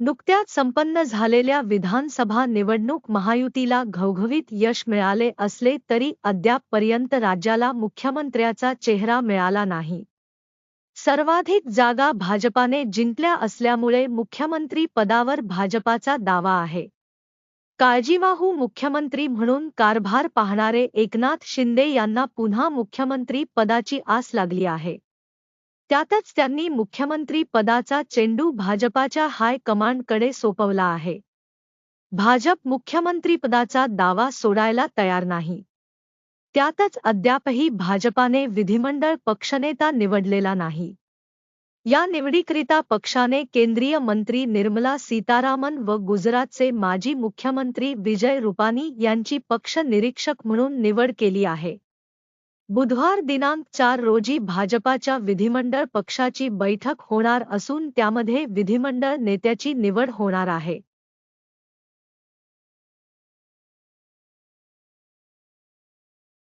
नुकत्याच संपन्न झालेल्या विधानसभा निवडणूक महायुतीला घवघवीत यश मिळाले असले तरी अद्यापपर्यंत राज्याला मुख्यमंत्र्याचा चेहरा मिळाला नाही. सर्वाधिक जागा भाजपाने जिंकल्या असल्यामुळे मुख्यमंत्री पदावर भाजपाचा दावा आहे. काळजीवाहू मुख्यमंत्री म्हणून कारभार पाहणारे एकनाथ शिंदे यांना पुन्हा मुख्यमंत्री पदाची आस लागली आहे. त्यातच त्यांनी मुख्यमंत्री पदाचा चेंडू भाजपाच्या हाय कमांडकडे सोपवला आहे. भाजप मुख्यमंत्रीपदाचा दावा सोडायला तयार नाही. त्यातच अद्यापही भाजपाने विधिमंडळ पक्षनेता निवडलेला नाही. या निवडीकरिता पक्षाने केंद्रीय मंत्री निर्मला सीतारामन व गुजरातचे माजी मुख्यमंत्री विजय रुपानी यांची पक्ष निरीक्षक म्हणून निवड केली आहे. बुधवार दिनांक चार रोजी भाजपाच्या विधिमंडळ पक्षाची बैठक होणार असून त्यामध्ये विधिमंडळ नेत्याची निवड होणार आहे.